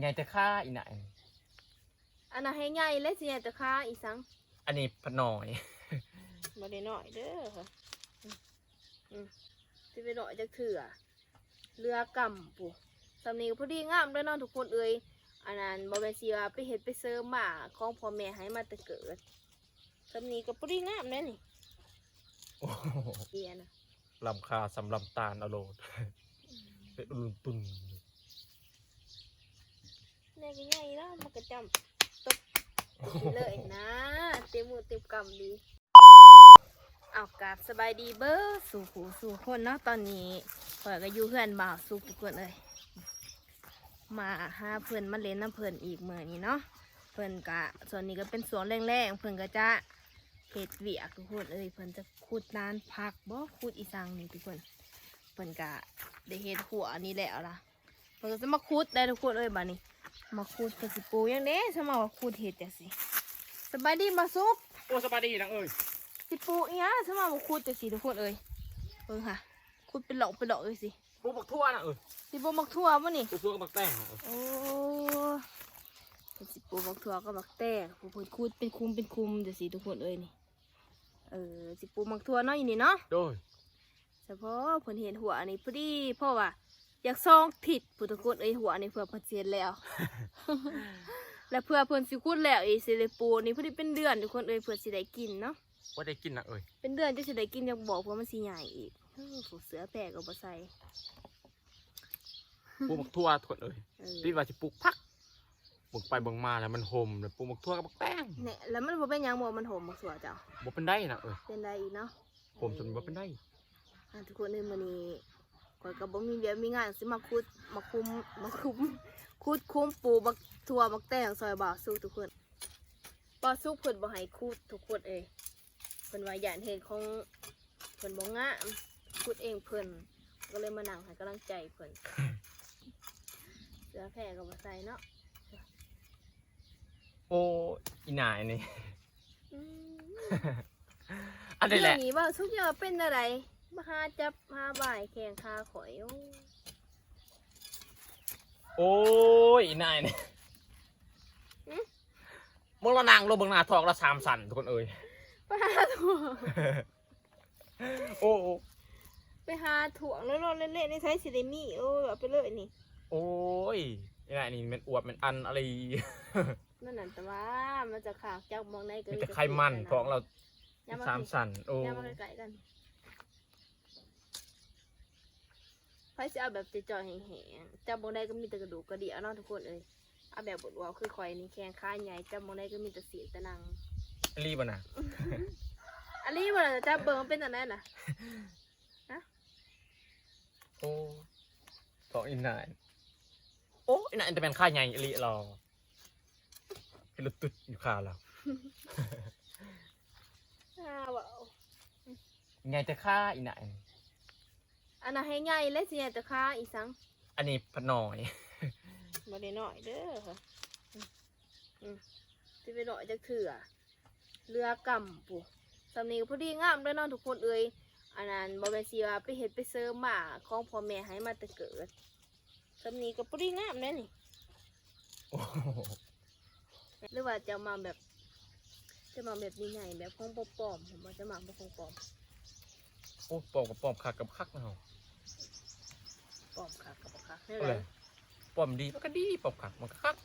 ไงจะฆ่าอีไหนอันน่ะให้ใหญ่และสิใหญ่แต่ค้าอีสังอันนี้พะหน่อย บ่ได้น้อยเด้อค่ะอืมอืมสิไปน้อยจักเถื่อเรือกำปูสำนีก็พอดีงามเด้อเนาะทุกคนเอ้ยอันนั้นบ่แม่นสิว่าไปเฮ็ดไปเสริมหมาของพ่อแม่ให้มาแต่เกิดสำนีก็พอดีงามแน่นี่โอ้โหเอียนะ ลำคาสำลำตาลอโลด เป็นอุลุนตุน แน่ก็ใหญ่แล้วมันก็จำตบเลยนะเต็มมือเต็มกำดีเอากราบสบายดีเบ้อสู่หูสู่คนเนาะตอนนี้เปิดก็อยู่เพื่อนบ่าวสุกทุกคนเลยมาหาเพื่อนมาเล่นน้ำเพื่อนอีกเมื่อนี้เนาะเพื่อนกะส่วนนี้ก็เป็นสวนแรงๆเพื่อนก็จะเฮ็ดเวียกทุกคนเอ้ยเพื่อนจะขุดนานพักบ่ขุดอีสังนี่ทุกคนเพื่อนกะได้เฮ็ดหัวนี่แหล้วล่ะเพื่อนก็จะมาขุดได้ทุกคนเอ้ยบัดนี้ มาขุดกระสิปูอย่างเด้สมาว่าขุดเห็ดจังสิสบายดีมาซุกโอ้สบายดีนะเอ้ยสิปูอีหยังสมาว่าขุดจังสิทุกคนเอ้ยเออค่ะขุดเป็นหลอกเป็นหลอกเลยสิปูบักทั่วนะเอ้ยสิปูมักทั่วป่ะนี่ปูทั่วกับบักแต้งอะเอ้ยโอ้เป็นสิปูบักทั่วก็บักแตกปูเพิ่นขุดเป็นคุมเป็นคุมจังสิทุกคนเอ้ยนี่เออสิปูมักทั่วเนาะอยู่นี่เนาะโดยเฉพาะเพิ่นเห็นหัวนี่พอดีเพราะว่า อยากซองถิดผู้ทุกคนเอ้ยหัวนี่เพื่อเพิ่นเสียแล้ว และเพื่อเพิ่นสิคุดแล้วอีสิเลยปูนี่พอดีเป็นเดือนทุกคนเอ้ยเพื่อสิได้กินเนาะว่าได้กินนะเอ้ยเป็นเดือนจะสิได้กินอยากบอกเพื่อมันสิใหญ่อีกเออผูกเสือแปลกก็บ่ใส่ปูบักทั่วทุกคนเอ้ยเออพี่ว่าจะปลูกพักปลูกไปเบิ่งมาแล้วมันห่มแล้วปูบักทั่วกับบักแต้งเนี่ยแล้วมันบ่เป็นหยังบ่มันโหมบ่สัวเจ้าบ่เป็นได้นะเอ้ยเป็นได้อีกเนาะ ผมจนบ่เป็นได้ อะทุกคนในมื้อนี้ ข่อยก็บ่มีเวียกมีงานสิมาคุดมาคุมมาคุมคุดคุมปูบักทั่วบักแตงซอยบ่าวสู้ทุกคนบ่าวสู้เพิ่นบ่ให้คุดทุกคนเอ้ยเพิ่นว่าย่านเฮ็ดของเพิ่นบ่งามคุดเองเพิ่นก็เลยมานั่งให้กำลังใจเพิ่นเสื้อแพร่ก็บ่ใส่เนาะโอ้อีนายนี่อืมอันนี้แหละเรื่องนี้ว่าทุกอย่างเป็นอะไร มาหาจับหาบ่ายแข่งคาข่อยโอ้โอ้ยอีนายนี่มึงละนางลงเบิ่งหน้าทอกละสามสันทุกคนเอ้ยไปหาถั่วโอ้โอ้ไปหาถั่วแล้วเราเล่นๆในใช้ซิเดมี่โอ้เอาไปเลยนี่โอ้ยอีนายนี่มันอวบมันอันอะไรนั่นนั่นแต่ว่ามันจะขากจากมองในก็มีแต่ไขมันของเราย่ามาสามสันโอ้ย่ามาใกล้ๆกัน ไฟจะเอาแบบจะจ่อยๆแห้งๆจับบงได้ก็มีแต่กระดูกกระเดี่ยวเนาะทุกคนเลยเอาแบบบดวาวคือข่อยนี่แข้งขาใหญ่จับบงได้ก็มีแต่สีแต่หนังรีบอะนะอันนี้ว่าจะจับเบิร์มันเป็นอันนั้นน่ะโอ้ของอีนายโอ้อีนายจะเป็นค่าใหญ่อีหลีเราเป็นรถตุดอยู่ค่าเราอ้าวว้าวไงจะค่าอีนาย อันน่ะให้ใหญ่และสิใหญ่แต่ค้าอีสังอันนี้พะหน่อย บ่ได้น้อยเด้อค่ะอืมอืมสิไปน้อยจักเถื่อเรือกำปูสำนีก็พอดีงามเด้อเนาะทุกคนเอ้ยอันนั้นบ่แม่นสิว่าไปเฮ็ดไปเสริมหมาของพ่อแม่ให้มาแต่เกิดสำนีก็พอดีงามแน่นี่ โอ้โหหรือว่าจะมาแบบ จะมาแบบนี้ใหญ่แบบของปลอมๆผมว่าจะมาแบบของปลอม โอ้ปอมกับปอมคักกับคักนะเฮาปลอมค่ะกับค่ะนี่เอาแหเลละยปอมดีมันก็ดีปอมคักมันก็คัก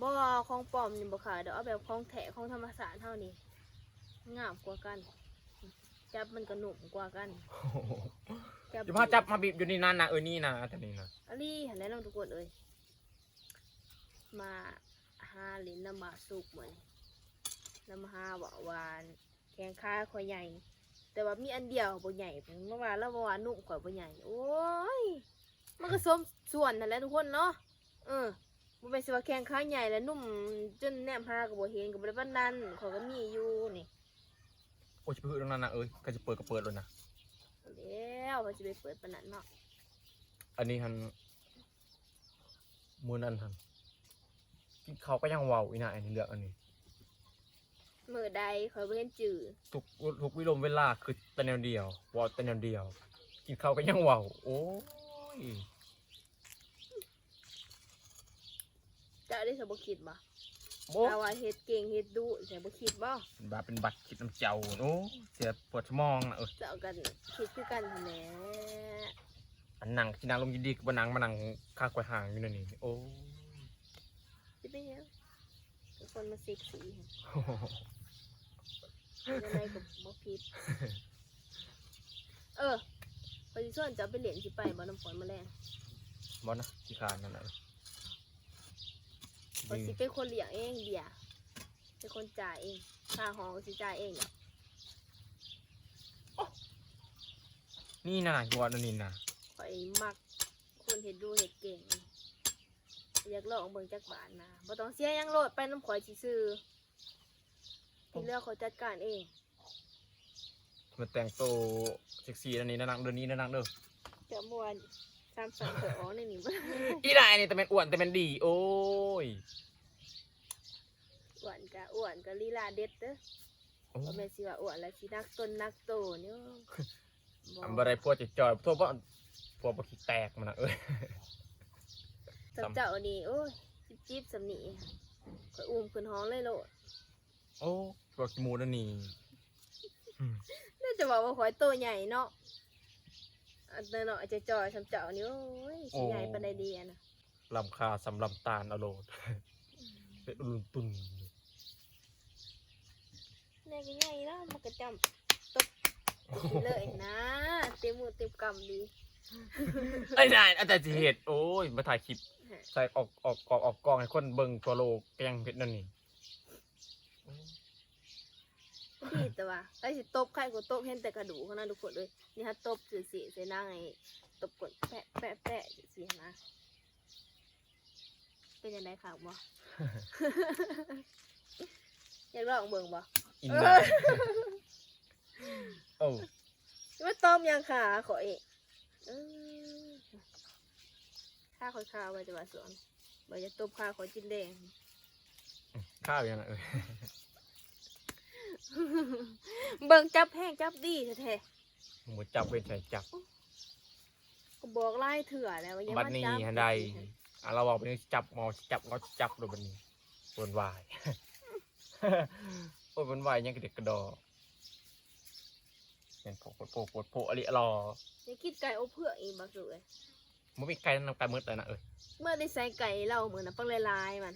บ่ของปลอมนี่บ่ขายเดี๋ยวเอาแบบของแท้ของธรรมศาสตร์เท่านี้งามกว่ากัน จับมันก็หนุ่มกว่ากันโอ้โหจับจะพาจับมาบีบอยู่นี่นั่นนะเออนี่นะแต่นี่นะอันนี้หันแนะนำทุกคนเอ้ยมาหาลิ้นน้ำมาสุกเหมือนน้ำหาหวานหวานแข็งค้าคอยใหญ่ แต่ว่ามีอันเดียวบ่ใหญ่เมื่อวานแล้วเมื่อวานนุ่มกว่าบ่ใหญ่โอ้ยมันก็สมส่วนนั่นแหละทุกคนเนาะเออบ่เป็นสิว่าแข็งค้าใหญ่แล้วนุ่มจนแนมหาก็บ่เห็นก็บ่ได้ปานนั้นเขาก็มีอยู่นี่โอ้จะไปพูดตรงนั้นนะเอ้ยก็จะเปิดก็เปิดเลยนะแล้วว่าสิไปเปิดปานนั้นเนาะอันนี้ฮันมือนั่นฮันกินเขาวก็ยังเว้าอีน่ะอันนี้เลือกอันนี้ มื้อใดข่อยบ่เห็นจื้อทุกทุกวิลมเวลาคือแต่แนวเดียวเวอแต่แนวเดียว กินเขาวก็ยังเว้าโอ้ยจะได้สบคิดบ่โอ้ถ้าว่าเฮ็ดเก่งเฮ็ดดุแต่บ่คิดบ่เป็นบาเป็นบัตรคิดน้ำเจ้าโอ้เสียปวดสมองนะเออจะเอากันคิดคือกันนั่นแหละอันนั่งที่นั่งลงยินดีกับบนังมานั่งข้างกวยห่างอยู่นั่นนี่โอ้สิเป็นหยังเป็นคนมาเซ็กซี่โอ้โห ยังไงก็บ่ผิด เออพอสิส่วนจะเอาไปเล่นสิไปบ่น้ำฝนมาแรงบอสนะที่คานนั่นแหละพอสิเป็นคนเลี้ยงเองเบียร์เป็นคนจ่ายเองค่าห้องก็สิจ่ายเองเนาะนี่นะหัวนั่นนี่นะข่อยมักคนเฮ็ดดูเฮ็ดเก่ง อยากลองเบิ่งจักบาทนะบ่ต้องเสียหยังโลดไปน้ำข่อยซื่อๆ ที่เหลือกเขาจัดการเองมันแต่งตัวเซ็กซี่นั่นนี่นะนังเดือนนี้นะนังเด้อจะมวนตามสั่งข่อยอ๋อในนี่บ่อีนายนี่แต่เป็นอ้วนแต่เป็นดี โอ้ยอ้วนกะอ้วนกะลีลาเด็ดเด้อโอ้บ่แม่นสิว่าอ้วนแล้วสินักต้นนักโตเนี่ยอันบะไรพวกจะจอยพวกว่าพวกบะขี้แตกมันนะเอ้ยสำเจ้านี่โอ้ยจิบจิบสำนีข่อยอุ้มขึ้นห้องเลยโลด โอ้พวกขี้มูนั่นนี่อืมน่าจะบอกว่าข่อยโตใหญ่เนาะอันนั้นเนาะจะจอยสำเจ้านี่โอ้ยสิใหญ่ปานใดดีอะนะลำคาสำลำตาลอโลดเป็นอุลุนตุนแน่ก็ใหญ่แล้วมันก็จำตบเลยนะเต็มมือเต็มกำดีไอ้นายอาจารย์สิเหตุโอ้ยมาถ่ายคลิปใส่ออกออกออกออกกล้องให้คนเบิ่งตัวโลกก็ยังเพชรนั่นนี่ ดีแต่ว่าไอ้สิตบใครก็ตบเห็นแต่กระดูกเขานะทุกคนเลยนี่ฮะตบสื่อสีใส่หน้าไงตบกดแปะแปะแปะสีนะเป็นยังไงค่ะบ่อยากลองเบิ่งบ่อินนายโอ้ว่าต้มยังขาขอยอืมข้าขอยข้าวไว้จะว่าสวนบ่จะตบข้าขอยจินแดงข้าวยังไงเอ้ย เบิ่งจับแห้งจับดีแท้หมูจับเว้นใส่จับๆก็บอกไล่เถื่อแล้วว่าอย่าบัดมานี้จับฮันใดอะเราบอกไปนี่จับงอจับงอจับโดยบัดนี้วนวาย โอ้ยวนวายยังกระเด็กกระดอยังโผล่โผล่โผล่โผล่อะไรรออย่าคิดไก่อบเพื่ออีกบักสุเอ้ยมันมีไก่นำไก่มืดเลยนะเอ้ย เมื่อได้ใส่ไก่เราเหมือนน่ะปังลายๆมัน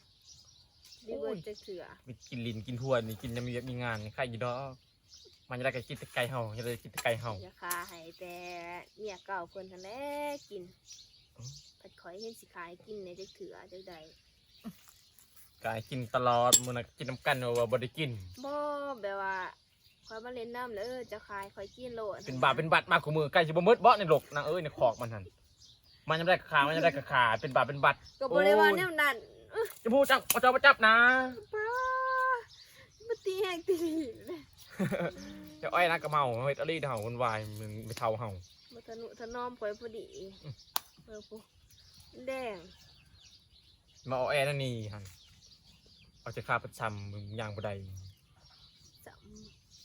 ดีเบิร์จะเถื่อมีกินลินกินทั่วนี่กินน้ำมีมีงานนี่ไข่อยี่ดอกมันจะได้กินแต่ไก่เห่าจะได้กินแต่ไก่เห่าอย่าคาให้แต่เมียเก่าเพิ่นทันแหล้กินอืมผัดขอยเห็นสิขายกินในจักเถื่อจักใดกายกินตลอดมันน่ะกินน้ำกันว่าบ่ได้กินบ่แบบว่าคอยมาเล่นน้ำแล้วเออจะขายคอยกินโลดเป็นบาปเป็นบัตรมาของมือไก่สิบ่มืดบ่ในหลกนางเอ้ยในขอกมันหันมันยังได้ขามันยังได้ขาเป็นบาปเป็นบัตรก็บ่ได้ว่าโอ้ยแนวนั้น จะพูดจับเอาเจ้ามาจับนะป้ามาตีแหงตีหีเลยเจ้าอ้อยนักกระเมาเฮ็ดอะไรเห่าวุ่นวายมึงไปเท่าเห่ามาทะนุถนอมคอยพอดีเออปุ๊แดง มาเอาแอร์นั่นนี่หันเอาจะฆ่าประจำมึงย่างบ่ได้สัม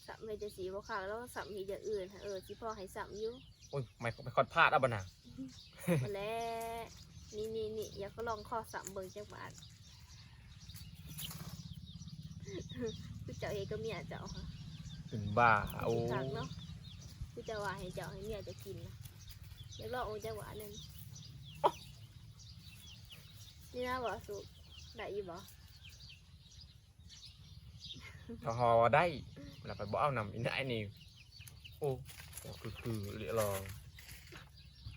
สัมเวจะสีบ่ขาวแล้วสัมอีกอย่างอื่นเออสิพ่อให้สัมอยู่โอ้ยไม่ไม่คอดพลาดอะบ่น่ะมาแล้ว นี่นี่นี่อย่าก็ลองข้อสัมเบิ่งจักบาทคือเจ้าเองก็เมียเจ้าค่ะเป็นบ้าโอ้คักเนาะคือจะว่าให้เจ้าให้เมียจะกินนะอย่าลองเอาจักหวานนั่นนี่นะบ่สุกได้อยู่บ่ถ้าหอได้เวลาไปบ่เอานำอินไอ้นี่โอ้โอ้คือคือเรียรอ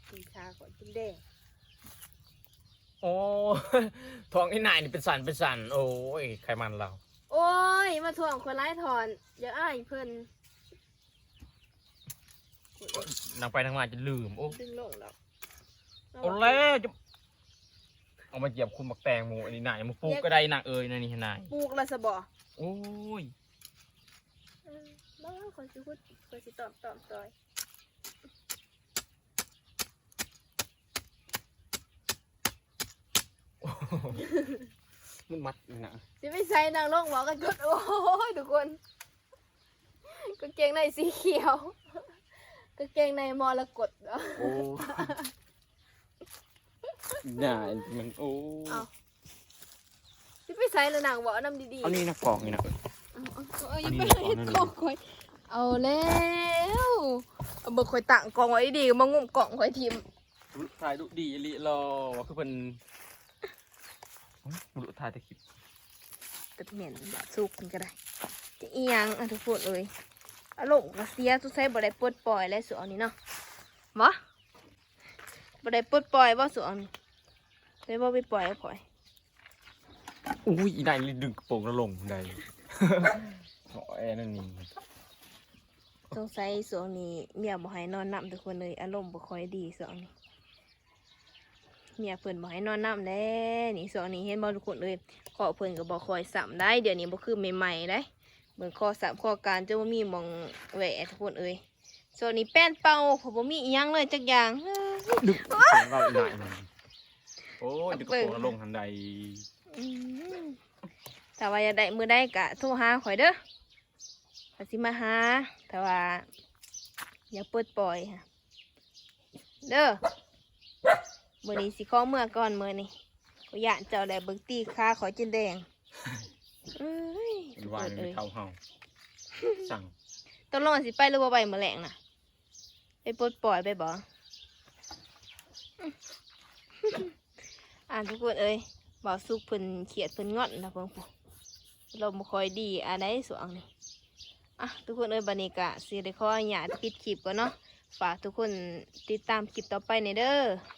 กินชาก่อนกินแดง โอ้ท้องไอ้นายนี่เป็นสันเป็นสันโอ้ยไขมันเรา โอ้ย มาถ่วงคนร้ายถอนอย่าอ้ายเพิ่นนางไปทางมาจะลืม โอ้ดึงลงแล้วโอ้แล้วจะเอามาเหยียบคุณบักแตงหมูอันนี้นายมาปลูกก็ได้นางเอ้ยนะนี่นายปลูกละสบอโอ้ยเออบ้าคนสิพูดคนสิตอบตอบซอย มันมัดนี่นะสิไม่ใส่นางลงหมอกันกดโอ้ยทุกคนกางเกงในสีเขียวกางเกงในมรกตเหรอโอ้น่ามันโอ้เอาใส่แล้วนางบอกเอาน้ำดีๆเอานี่นะกล่องนี่นะ เอาเอาเอาอย่าอันนี้ไปในกล่องเฮ็ดนั่นกล่องข่อยเอาแล้วเอาเบิกข่อยตั้งกล่องไว้ดีๆมางุ่มกล่องข่อยทิม ถ่ายดูดีอลิรอว่าคือเป็น ดูถ่ายแต่คลิปตัดเหม็นแบบสุกมันก็ได้ จะอีหยังอะทุกคนเลยอารมณ์ก็เสียทุกใช้บ่ได้ปลดปล่อยและส่วนนี้เนาะบ่บ่ได้ปลดปล่อยบ่ส่วนนี้ได้บ่ไปปล่อยเอาปล่อยอุ้ยอีนายนี่ดึงกระโปรงแล้วลงได้โอ้ยนั่นนี่สงสัยส่วนนี้เมียบ่ให้นอนนํทุกคนเลยอารมณ์บ่ค่อยดีส่วนนี้ เมียเพิ่นบ่ให้นอนนํแล้นี่ส่วนนี้เห็นบ่ทุกคนเลยขอเพิ่นก็บ่ค่อยซ้ํได้ เดี๋ยวนี้บ่คือใหม่ๆเด้เบิ่งข้อสับข้อการจะบ่มีหมองแหวะทุกคนเอ้ยส่วนนี้แป้นเป่าผมบ่มีอีหยังเลยจักอย่างเอ้ยดึงกระโปรงเราอีนายมันโอ้ยดึงกระโปรงแล้วลงทันใดอืมถ้าว่าอยากได้มือได้กะโทรหาข่อยเด้อข่อยสิมาหาแต่ว่าอย่าเปิดปล่อยค่ะเด้อ มื้อนี้สิขอเมื่อก่อนมื้อนี้ก็ย่านเจ้าได้เบิ่งตีขาขอยจนแดงเอ้ยเป็นวานเอ้ในยเท้าเฮาสั่งตกลงสิไปหรือบ่ไปมื้อแลงน่ะ ไปปลดปล่อยไปบ่อ่านทุกคนเอ้ยบ่าวสุกเพิ่นเขียดเพิ่นงอนนะเพิ่นผู้เราบ่ค่อยดีอันใดสวงนี่อะทุกคนเอ้ยบัดนี้ก็สิได้ขออนุญาตปิดคลิปก่อนเนาะฝากทุกคนติดตามคลิปต่อไปในเด้อ